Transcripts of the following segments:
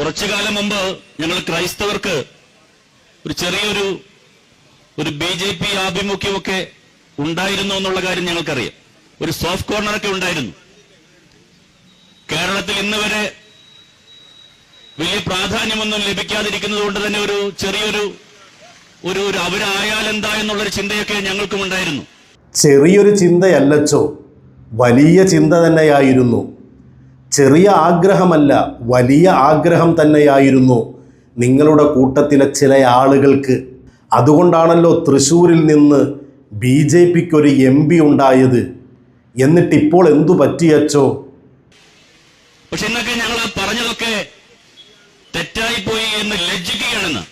കുറച്ചു കാലം മുമ്പ് ഞങ്ങൾ ക്രൈസ്തവർക്ക് ഒരു ചെറിയൊരു ഒരു ബി ജെ പി ആഭിമുഖ്യമൊക്കെ ഉണ്ടായിരുന്നു എന്നുള്ള കാര്യം ഞങ്ങൾക്കറിയാം. ഒരു സോഫ്റ്റ് കോർണറൊക്കെ ഉണ്ടായിരുന്നു. കേരളത്തിൽ ഇന്ന് വരെ വലിയ പ്രാധാന്യമൊന്നും ലഭിക്കാതിരിക്കുന്നത് കൊണ്ട് തന്നെ ഒരു ചെറിയൊരു ഒരു ഒരു അവരായാലെന്താ എന്നുള്ളൊരു ചിന്തയൊക്കെ ഞങ്ങൾക്കും ഉണ്ടായിരുന്നു. ചെറിയൊരു ചിന്തയല്ലച്ചോ വലിയ ചിന്ത തന്നെയായിരുന്നു. ചെറിയ ആഗ്രഹമല്ല വലിയ ആഗ്രഹം തന്നെയായിരുന്നു നിങ്ങളുടെ കൂട്ടത്തിലെ ചില ആളുകൾക്ക്. അതുകൊണ്ടാണല്ലോ തൃശ്ശൂരിൽ നിന്ന് ബി ജെ പിക്ക് ഒരു എം പി ഉണ്ടായത്. എന്നിട്ടിപ്പോൾ എന്തു പറ്റിയച്ചോ പക്ഷെ ഇന്നൊക്കെ ഞങ്ങൾ പറഞ്ഞതൊക്കെ തെറ്റായിപ്പോയി എന്ന് ലജ്ജിക്കുകയാണെന്ന്.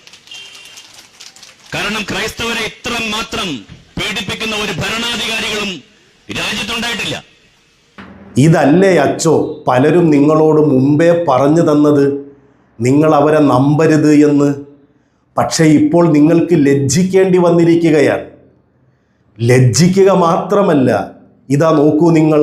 കാരണം ക്രൈസ്തവരെ ഇത്ര മാത്രം പീഡിപ്പിക്കുന്ന ഒരു ഭരണാധികാരികളും രാജ്യത്തുണ്ടായിട്ടില്ല. ഇതല്ലേ അച്ചോ പലരും നിങ്ങളോട് മുമ്പേ പറഞ്ഞു തന്നത്? നിങ്ങൾ അവരെ നമ്പരുത് എന്ന്. പക്ഷേ ഇപ്പോൾ നിങ്ങൾക്ക് ലജ്ജിക്കേണ്ടി വന്നിരിക്കുകയാണ്. ലജ്ജിക്കുക മാത്രമല്ല ഇതാ നോക്കൂ നിങ്ങൾ.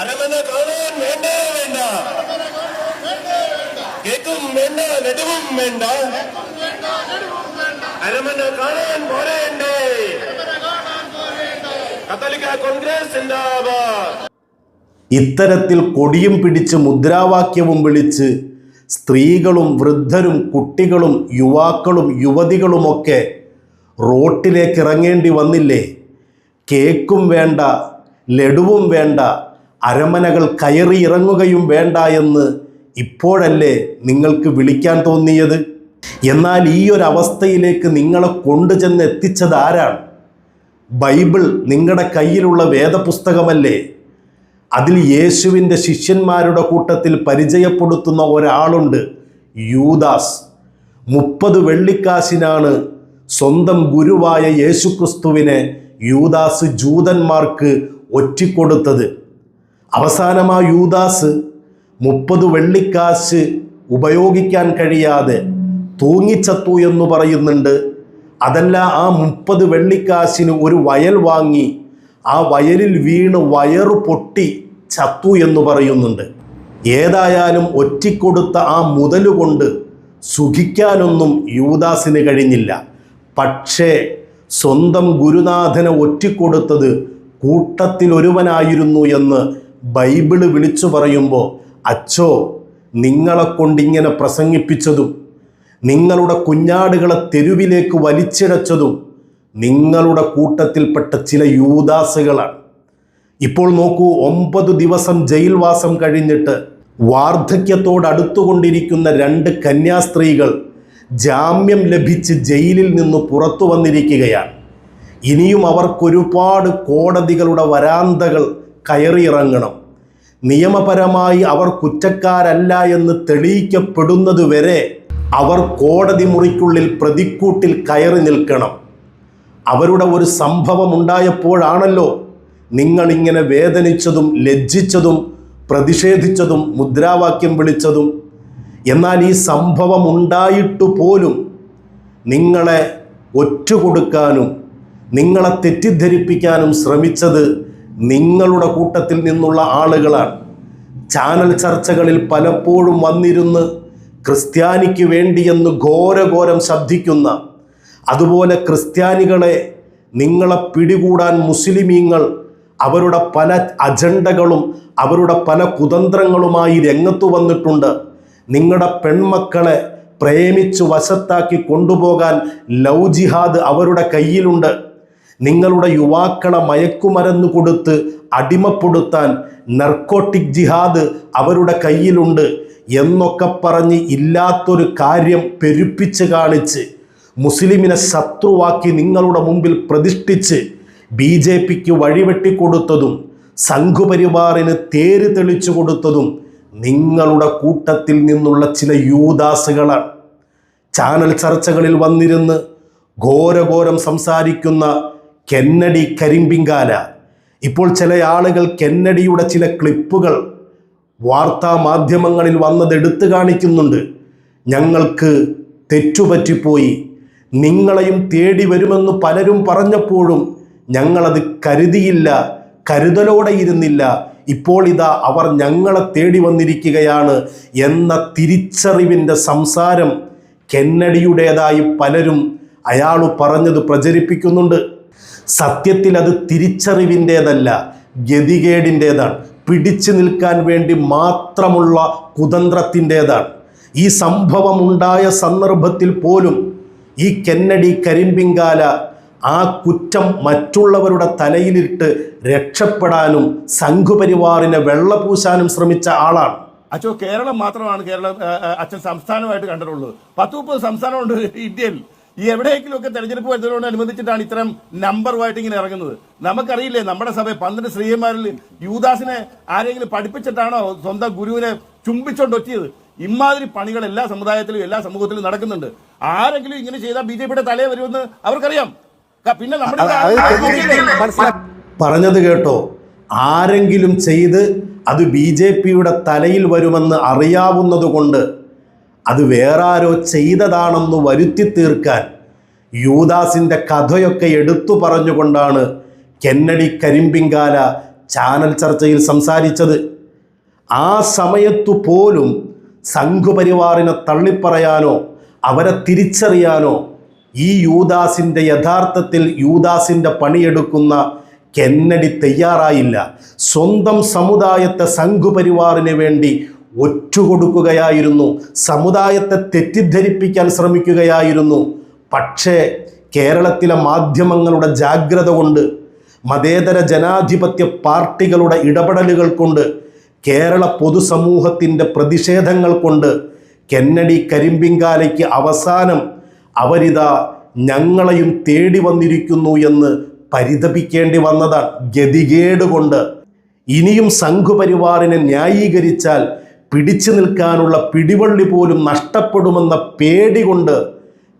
അരമന കാണാൻ വേണ്ട വേണ്ട. കേക്കും വേണ്ട നെടുവും വേണ്ട. അരമന കാണാൻ പോരേണ്ടേ. കത്തോലിക്ക കോൺഗ്രസ് ഇത്തരത്തിൽ കൊടിയും പിടിച്ച് മുദ്രാവാക്യവും വിളിച്ച് സ്ത്രീകളും വൃദ്ധരും കുട്ടികളും യുവാക്കളും യുവതികളുമൊക്കെ റോട്ടിലേക്ക് ഇറങ്ങേണ്ടി വന്നില്ലേ? കേക്കും വേണ്ട ലഡുവും വേണ്ട അരമനകൾ കയറി ഇറങ്ങുകയും വേണ്ട എന്ന് ഇപ്പോഴല്ലേ നിങ്ങൾക്ക് വിളിക്കാൻ തോന്നിയത്? എന്നാൽ ഈ ഒരു അവസ്ഥയിലേക്ക് നിങ്ങളെ കൊണ്ടുചെന്ന് എത്തിച്ചത് ആരാണ്? ബൈബിൾ നിങ്ങളുടെ കയ്യിലുള്ള വേദപുസ്തകമല്ലേ? അതിൽ യേശുവിന്റെ ശിഷ്യന്മാരുടെ കൂട്ടത്തിൽ പരിചയപ്പെടുത്തുന്ന ഒരാളുണ്ട് യൂദാസ്. മുപ്പത് വെള്ളിക്കാശിനാണ് സ്വന്തം ഗുരുവായ യേശുക്രിസ്തുവിനെ യൂദാസ് ജൂതന്മാർക്ക് ഒറ്റിക്കൊടുത്തത്. അവസാനം ആ യൂദാസ് മുപ്പത് വെള്ളിക്കാശ് ഉപയോഗിക്കാൻ കഴിയാതെ തൂങ്ങിച്ചത്തു എന്ന് പറയുന്നുണ്ട്. അതല്ല ആ മുപ്പത് വെള്ളിക്കാശിന് ഒരു വയൽ വാങ്ങി ആ വയലിൽ വീണ് വയറ് പൊട്ടി ചത്തു എന്ന് പറയുന്നുണ്ട്. ഏതായാലും ഒറ്റിക്കൊടുത്ത ആ മുതലുകൊണ്ട് സുഖിക്കാനൊന്നും യൂദാസിന് കഴിഞ്ഞില്ല. പക്ഷേ സ്വന്തം ഗുരുനാഥനെ ഒറ്റിക്കൊടുത്തത് കൂട്ടത്തിലൊരുവനായിരുന്നു എന്ന് ബൈബിൾ വിളിച്ചു പറയുമ്പോൾ അച്ചോ നിങ്ങളെ കൊണ്ടിങ്ങനെ പ്രസംഗിപ്പിച്ചതും നിങ്ങളുടെ കുഞ്ഞാടുകളെ തെരുവിലേക്ക് വലിച്ചിഴച്ചതും നിങ്ങളുടെ കൂട്ടത്തിൽപ്പെട്ട ചില യൂദാസുകളാണ്. ഇപ്പോൾ നോക്കൂ ഒമ്പത് ദിവസം ജയിൽവാസം കഴിഞ്ഞിട്ട് വാർദ്ധക്യത്തോടടുത്തുകൊണ്ടിരിക്കുന്ന രണ്ട് കന്യാസ്ത്രീകൾ ജാമ്യം ലഭിച്ച് ജയിലിൽ നിന്ന് പുറത്തു വന്നിരിക്കുകയാണ്. ഇനിയും അവർക്കൊരുപാട് കോടതികളുടെ വരാന്തകൾ കയറിയിറങ്ങണം. നിയമപരമായി അവർ കുറ്റക്കാരല്ല എന്ന് തെളിയിക്കപ്പെടുന്നതുവരെ അവർ കോടതി മുറിക്കുള്ളിൽ പ്രതിക്കൂട്ടിൽ കയറി നിൽക്കണം. അവരുടെ ഒരു സംഭവം ഉണ്ടായപ്പോഴാണല്ലോ നിങ്ങളിങ്ങനെ വേദനിച്ചതും ലജ്ജിച്ചതും പ്രതിഷേധിച്ചതും മുദ്രാവാക്യം വിളിച്ചതും. എന്നാൽ ഈ സംഭവം ഉണ്ടായിട്ടു പോലും നിങ്ങളെ ഒറ്റുകൊടുക്കാനും നിങ്ങളെ തെറ്റിദ്ധരിപ്പിക്കാനും ശ്രമിച്ചത് നിങ്ങളുടെ കൂട്ടത്തിൽ നിന്നുള്ള ആളുകളാണ്. ചാനൽ ചർച്ചകളിൽ പലപ്പോഴും വന്നിരുന്ന് ക്രിസ്ത്യാനിക്ക് വേണ്ടിയെന്ന് ഘോരഘോരം ശബ്ദിക്കുന്ന അതുപോലെ ക്രിസ്ത്യാനികളെ നിങ്ങളെ പിടികൂടാൻ മുസ്ലിമീങ്ങൾ അവരുടെ പല അജണ്ടകളും അവരുടെ പല കുതന്ത്രങ്ങളുമായി രംഗത്ത് വന്നിട്ടുണ്ട്. നിങ്ങളുടെ പെൺമക്കളെ പ്രേമിച്ചു വശത്താക്കി കൊണ്ടുപോകാൻ ലവ് ജിഹാദ് അവരുടെ കയ്യിലുണ്ട്. നിങ്ങളുടെ യുവാക്കളെ മയക്കുമരുന്ന് കൊടുത്ത് അടിമപ്പെടുത്താൻ നർക്കോട്ടിക് ജിഹാദ് അവരുടെ കയ്യിലുണ്ട് എന്നൊക്കെ പറഞ്ഞ് ഇല്ലാത്തൊരു കാര്യം പെരുപ്പിച്ച് കാണിച്ച് മുസ്ലിമിനെ ശത്രുവാക്കി നിങ്ങളുടെ മുമ്പിൽ പ്രതിഷ്ഠിച്ച് ബി ജെ പിക്ക് വഴിവെട്ടിക്കൊടുത്തതും സംഘുപരിവാറിന് തേര് തെളിച്ചു കൊടുത്തതും നിങ്ങളുടെ കൂട്ടത്തിൽ നിന്നുള്ള ചില യൂദാസുകളാണ്. ചാനൽ ചർച്ചകളിൽ വന്നിരുന്ന് ഘോരഘോരം സംസാരിക്കുന്ന കെന്നഡി കരിമ്പിങ്കാല. ഇപ്പോൾ ചില ആളുകൾ കെന്നഡിയുടെ ചില ക്ലിപ്പുകൾ വാർത്താ മാധ്യമങ്ങളിൽ വന്നത് എടുത്തു കാണിക്കുന്നുണ്ട്. ഞങ്ങൾക്ക് തെറ്റുപറ്റിപ്പോയി. നിങ്ങളെയും തേടി വരുമെന്ന് പലരും പറഞ്ഞപ്പോഴും ഞങ്ങളത് കരുതിയില്ല കരുതലോടെ ഇരുന്നില്ല. ഇപ്പോൾ ഇതാ അവർ ഞങ്ങളെ തേടി വന്നിരിക്കുകയാണ് എന്ന തിരിച്ചറിവിന്റെ സംസാരം കെന്നഡിയുടേതായി പലരും അയാൾ പറഞ്ഞത് പ്രചരിപ്പിക്കുന്നുണ്ട്. സത്യത്തിൽ അത് തിരിച്ചറിവിന്റേതല്ല ഗതികേടിന്റേതാണ്. പിടിച്ചു നിൽക്കാൻ വേണ്ടി മാത്രമുള്ള കുതന്ത്രത്തിന്റേതാണ്. ഈ സംഭവം ഉണ്ടായ സന്ദർഭത്തിൽ പോലും ഈ കെന്നഡി കരിമ്പിങ്കാല ആ കുറ്റം മറ്റുള്ളവരുടെ തലയിലിട്ട് രക്ഷപ്പെടാനും സംഘുപരിവാറിനെ വെള്ളപൂശാനും ശ്രമിച്ച ആളാണ്. അച്ഛോ കേരളം മാത്രമാണ് കേരളം അച്ഛൻ സംസ്ഥാനമായിട്ട് കണ്ടിട്ടുള്ളത്. പത്ത് മുപ്പത് സംസ്ഥാനമുണ്ട് ഇന്ത്യയിൽ. ഈ എവിടെയെങ്കിലും ഒക്കെ തെരഞ്ഞെടുപ്പ് വരുന്നതിനോടനുബന്ധിച്ചിട്ടാണ് ഇത്തരം നമ്പറുമായിട്ട് ഇങ്ങനെ ഇറങ്ങുന്നത്. നമുക്കറിയില്ലേ നമ്മുടെ സഭ പന്ത്രണ്ട് സ്ത്രീയന്മാരിൽ യൂദാസിനെ ആരെങ്കിലും പഠിപ്പിച്ചിട്ടാണോ സ്വന്തം ഗുരുവിനെ ചുംബിച്ചോണ്ട് ഒറ്റിയത് ഇമാതിരി പണികൾ എല്ലാ സമുദായത്തിലും എല്ലാ സമൂഹത്തിലും നടക്കുന്നുണ്ട്. ആരെങ്കിലും ഇങ്ങനെ ചെയ്താൽ ബി ജെ പിയുടെ തലയെ വരുമെന്ന് അവർക്കറിയാം. പിന്നെ നമ്മുടെ പറഞ്ഞത് കേട്ടോ ആരെങ്കിലും ചെയ്ത് അത് ബി ജെ പിയുടെ തലയിൽ വരുമെന്ന് അറിയാവുന്നതുകൊണ്ട് അത് വേറാരോ ചെയ്തതാണെന്ന് വരുത്തി തീർക്കാൻ യൂദാസിന്റെ കഥയൊക്കെ എടുത്തു പറഞ്ഞുകൊണ്ടാണ് കെന്നഡി കരിമ്പിങ്കാല ചാനൽ ചർച്ചയിൽ സംസാരിച്ചത്. ആ സമയത്തു പോലും സംഘുപരിവാറിനെ തള്ളിപ്പറയാനോ അവരെ തിരിച്ചറിയാനോ ഈ യൂദാസിന്റെ യഥാർത്ഥത്തിൽ യൂദാസിന്റെ പണിയെടുക്കുന്ന കെന്നഡി തയ്യാറായില്ല. സ്വന്തം സമുദായത്തെ സംഘുപരിവാറിന് വേണ്ടി ഒറ്റുകൊടുക്കുകയായിരുന്നു. സമുദായത്തെ തെറ്റിദ്ധരിപ്പിക്കാൻ ശ്രമിക്കുകയായിരുന്നു. പക്ഷേ കേരളത്തിലെ മാധ്യമങ്ങളുടെ ജാഗ്രത കൊണ്ട് മതേതര ജനാധിപത്യ പാർട്ടികളുടെ ഇടപെടലുകൾ കൊണ്ട് കേരള പൊതുസമൂഹത്തിന്റെ പ്രതിഷേധങ്ങൾ കൊണ്ട് കെന്നഡി കരിമ്പിങ്കാലയ്ക്ക് അവസാനം അവരിതാ ഞങ്ങളെയും തേടി വന്നിരിക്കുന്നു എന്ന് പരിതപിക്കേണ്ടി വന്നതാണ് ഗതികേടുകൊണ്ട് ഇനിയും സംഘുപരിവാറിനെ ന്യായീകരിച്ചാൽ പിടിച്ചു നിൽക്കാനുള്ള പിടിവള്ളി പോലും നഷ്ടപ്പെടുമെന്ന പേടി കൊണ്ട്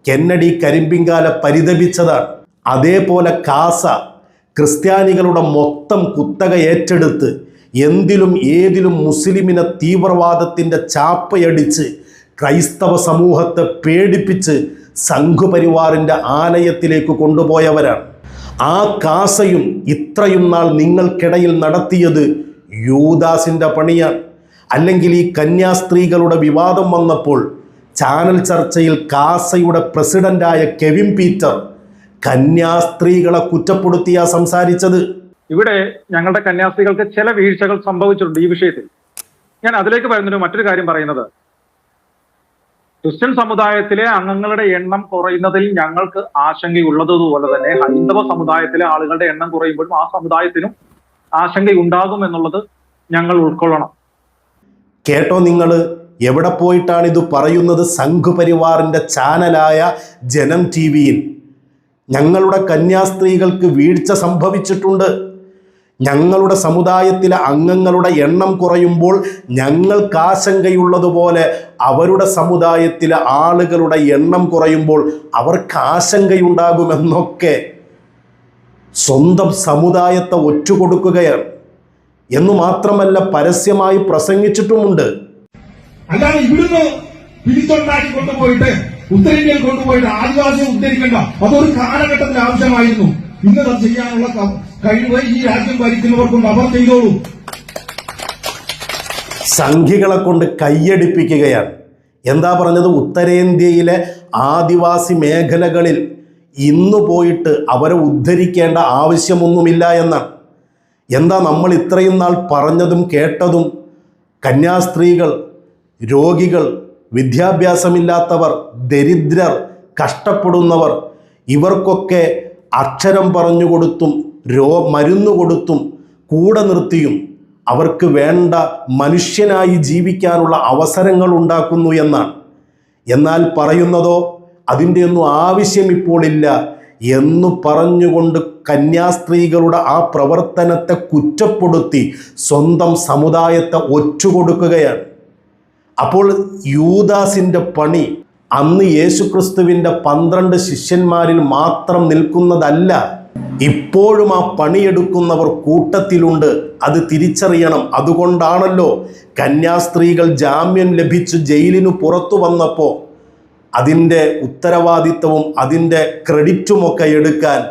കെന്നഡി കരിമ്പിങ്കാല പരിതപിച്ചതാണ്. അതേപോലെ കാസ ക്രിസ്ത്യാനികളുടെ മൊത്തം കുത്തക ഏറ്റെടുത്ത് എന്തിലും ഏതിലും മുസ്ലിമിനെ തീവ്രവാദത്തിന്റെ ചാപ്പയടിച്ച് ക്രൈസ്തവ സമൂഹത്തെ പേടിപ്പിച്ച് സംഘുപരിവാറിന്റെ ആലയത്തിലേക്ക് കൊണ്ടുപോയവരാണ്. ആ കാസയും ഇത്രയും നാൾ നിങ്ങൾക്കിടയിൽ നടത്തിയത് യൂദാസിന്റെ പണിയാണ്. അല്ലെങ്കിൽ ഈ കന്യാസ്ത്രീകളുടെ വിവാദം വന്നപ്പോൾ ചാനൽ ചർച്ചയിൽ കാസയുടെ പ്രസിഡന്റായ കെവിൻ പീറ്റർ കന്യാസ്ത്രീകളെ കുറ്റപ്പെടുത്തിയാ സംസാരിച്ചത്. ഇവിടെ ഞങ്ങളുടെ കന്യാസ്ത്രീകൾക്ക് ചില വീഴ്ചകൾ സംഭവിച്ചിട്ടുണ്ട് ഈ വിഷയത്തിൽ. ഞാൻ അതിലേക്ക് വരുന്നൊരു മറ്റൊരു കാര്യം പറയുന്നത്. ക്രിസ്ത്യൻ സമുദായത്തിലെ അംഗങ്ങളുടെ എണ്ണം കുറയുന്നതിൽ ഞങ്ങൾക്ക് ആശങ്കയുള്ളതുപോലെ തന്നെ ഹൈന്ദവ സമുദായത്തിലെ ആളുകളുടെ എണ്ണം കുറയുമ്പോഴും ആ സമുദായത്തിനും ആശങ്കയുണ്ടാകും എന്നുള്ളത് ഞങ്ങൾ ഉൾക്കൊള്ളണം. കേട്ടോ നിങ്ങൾ എവിടെ പോയിട്ടാണ് ഇത് പറയുന്നത്? സംഘുപരിവാറിന്റെ ചാനലായ ജനം ടി വിയിൽ ഞങ്ങളുടെ കന്യാസ്ത്രീകൾക്ക് വീഴ്ച സംഭവിച്ചിട്ടുണ്ട്. ഞങ്ങളുടെ സമുദായത്തിലെ അംഗങ്ങളുടെ എണ്ണം കുറയുമ്പോൾ ഞങ്ങൾക്ക് ആശങ്കയുള്ളതുപോലെ അവരുടെ സമുദായത്തിലെ ആളുകളുടെ എണ്ണം കുറയുമ്പോൾ അവർക്ക് ആശങ്കയുണ്ടാകുമെന്നൊക്കെ സ്വന്തം സമുദായത്തെ ഒറ്റുകൊടുക്കുകയാണ് എന്നു മാത്രമല്ല പരസ്യമായി പ്രസംഗിച്ചിട്ടുമുണ്ട്. അല്ലാതെ ഇവിടുന്ന് പിടിച്ചുണ്ടാക്കി കൊണ്ടുപോയിട്ട് ഉത്തരേന്ത്യയിൽ കൊണ്ടുപോയിട്ട് ആദിവാസിയെ ഉദ്ധരിക്കേണ്ട. അതൊരു കാലഘട്ടത്തിൽ ആവശ്യമായിരുന്നു. ഇന്ന് അത് ചെയ്യാനുള്ള കഴിവ് ഈ രാജ്യം ഭരിക്കുന്നവർക്കുണ്ട് അവർ ചെയ്തോളൂ. സംഘികളെ കൊണ്ട് കൈയടിപ്പിക്കുകയാണ്. എന്താ പറഞ്ഞത്? ഉത്തരേന്ത്യയിലെ ആദിവാസി മേഖലകളിൽ ഇന്ന് പോയിട്ട് അവരെ ഉദ്ധരിക്കേണ്ട ആവശ്യമൊന്നുമില്ല എന്നാണ്. എന്താ നമ്മൾ ഇത്രയും നാൾ പറഞ്ഞതും കേട്ടതും? കന്യാസ്ത്രീകൾ രോഗികൾ വിദ്യാഭ്യാസമില്ലാത്തവർ ദരിദ്രർ കഷ്ടപ്പെടുന്നവർ ഇവർക്കൊക്കെ അക്ഷരം പറഞ്ഞു കൊടുത്തും രോ മരുന്ന് കൊടുത്തും കൂടെ നിർത്തിയും അവർക്ക് വേണ്ട മനുഷ്യനായി ജീവിക്കാനുള്ള അവസരങ്ങൾ ഉണ്ടാക്കുന്നു എന്നാണ്. എന്നാൽ പറയുന്നതോ അതിന്റെ ഒന്നും ആവശ്യം ഇപ്പോൾ ഇല്ല. എന്ന് പറഞ്ഞുകൊണ്ട് കന്യാസ്ത്രീകളുടെ ആ പ്രവർത്തനത്തെ കുറ്റപ്പെടുത്തി സ്വന്തം സമുദായത്തെ ഒറ്റുകൊടുക്കുകയാണ്. അപ്പോൾ യൂദാസിന്റെ പണി അന്ന് യേശുക്രിസ്തുവിന്റെ പന്ത്രണ്ട് ശിഷ്യന്മാരിൽ മാത്രം നിൽക്കുന്നതല്ല ഇപ്പോഴും ആ പണിയെടുക്കുന്നവർ കൂട്ടത്തിലുണ്ട്. അത് തിരിച്ചറിയണം. അതുകൊണ്ടാണല്ലോ കന്യാസ്ത്രീകൾ ജാമ്യം ലഭിച്ച് ജയിലിനു പുറത്തു വന്നപ്പോൾ അതിന്റെ ഉത്തരവാദിത്വവും അതിന്റെ ക്രെഡിറ്റുമൊക്കെ എടുക്കാൻ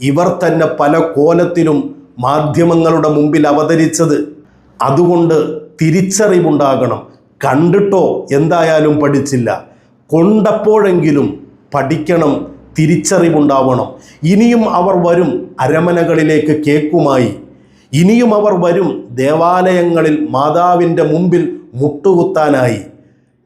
ഇവർ തന്നെ പല കോലത്തിലും മാധ്യമങ്ങളുടെ മുമ്പിൽ അവതരിച്ചത്. അതുകൊണ്ട് തിരിച്ചറിവുണ്ടാകണം. കണ്ടിട്ടോ? എന്തായാലും പഠിച്ചില്ല. കൊണ്ടപ്പോഴെങ്കിലും പഠിക്കണം തിരിച്ചറിവുണ്ടാവണം. ഇനിയും അവർ വരും അരമനകളിലേക്ക് കേക്കുമായി. ഇനിയും അവർ വരും ദേവാലയങ്ങളിൽ മാതാവിന്റെ മുമ്പിൽ മുട്ടുകുത്താനായി.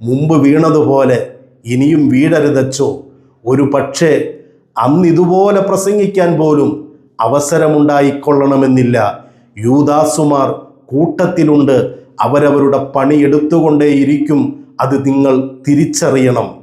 മുമ്പ് വീണതുപോലെ ഇനിയും വീടരുതച്ചോ? ഒരു പക്ഷേ അന്നിതുപോലെ പ്രസംഗിക്കാൻ പോലും അവസരമുണ്ടായിക്കൊള്ളണമെന്നില്ല. യൂദാസുമാർ കൂട്ടത്തിലുണ്ട്. അവരവരുടെ പണിയെടുത്തുകൊണ്ടേയിരിക്കും അത് നിങ്ങൾ തിരിച്ചറിയണം.